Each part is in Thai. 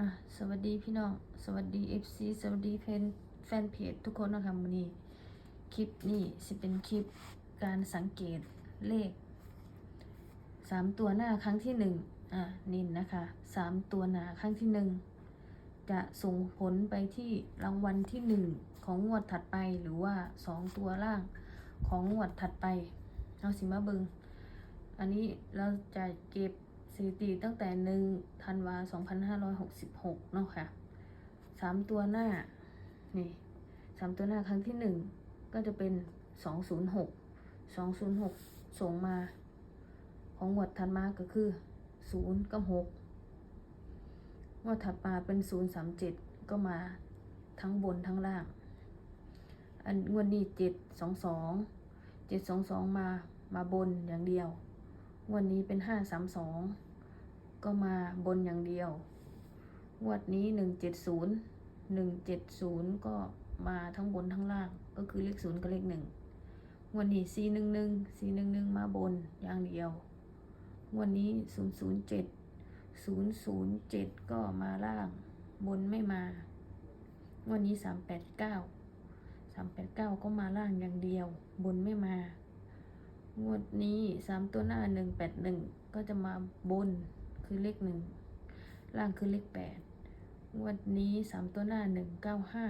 อะสวัสดีพี่น้อง สวัสดี FC สวัสดีแฟนแฟนเพจทุกคนนะคะวันนี้ คลิปนี้จะเป็นคลิปการสังเกตเลขสามตัวหน้าครั้งที่หนึ่งอะนินนะคะสามตัวหน้าครั้งที่หนึ่งจะส่งผลไปที่รางวัลที่หนึ่งของงวดถัดไปหรือว่าสองตัวล่างของงวดถัดไปเอาสิมาเบิงอันนี้เราจะเก็บ สถิติตั้งแต่หนึ่งธันวา2566เนาะค่ะสามตัวหน้า นี่สามตัวหน้าครั้งที่หนึ่งก็จะเป็น206 206ส่งมา ของงวดถัดมาก็คือ0กับ6งวดถัดมาเป็น037ก็มาทั้งบนทั้งล่าง อันงวดนี้722 722มามาบนอย่างเดียววดนี้เป็นห้าสามสอง ก็มาบนอย่างเดียว งวดนี้หนึ่งเจ็ดศูนย์หนึ่งเจ็ดศูนย์ก็มาทั้งบนทั้งล่าง ก็คือเลขศูนย์กับเลขหนึ่งงวดนี้สี่หนึ่งหนึ่งสี่หนึ่งหนึ่งมาบนอย่างเดียว งวดนี้ศูนย์ศูนย์เจ็ดศูนย์ศูนย์เจ็ดก็มาล่าง บนไม่มา งวดนี้สามแปดเก้าสามแปดเก้าก็มาล่างอย่างเดียว บนไม่มา งวดนี้สามตัวหน้าหนึ่งแปดหนึ่งก็จะมาบน คือเลขหนึ่งล่างคือเลขแปดงวดนี้สามตัวหน้าหนึ่งเก้าห้า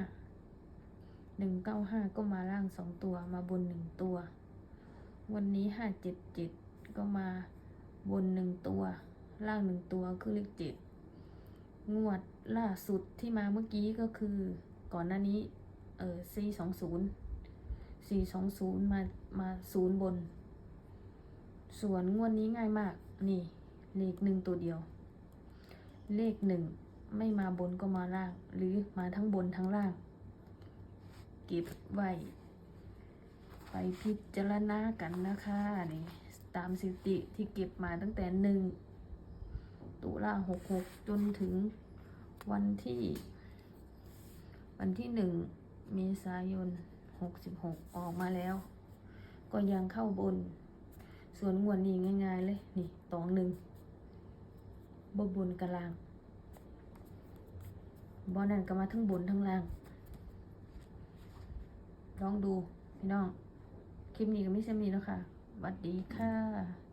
หนึ่งเก้าห้าก็มาล่างสองตัวมาบนหนึ่งตัว วันนี้ห้าเจ็ดเจ็ดก็มาบนหนึ่งตัว ล่างหนึ่งตัวคือเลขเจ็ดงวดล่าสุดที่มาเมื่อกี้ก็คือก่อนหน้านี้เออสี่สองศูนย์สี่สองศูนย์มามาศูนย์บน ส่วนงวดนี้ง่ายมากนี่ เลขหนึ่งตัวเดียว เลขหนึ่งไม่มาบนก็มาล่าง หรือมาทั้งบนทั้งล่าง เก็บไว้ ไปพิจารณากันนะคะนี่ตามสถิติที่เก็บมาตั้งแต่หนึ่งตุลาหกหกจนถึงวันที่ วันที่หนึ่งเมษายนหกสิบหกออกมาแล้ว ก็ยังเข้าบน ส่วนงวดนี้ง่าย ๆ เลย นี่ตองหนึ่ง บบนกลางบอนั่นก็มาทั้งบนทั้งล่าง ลองดูพี่น้อง คลิปนี้ก็ไม่ใช่มีแล้วค่ะสวัสดีค่ะ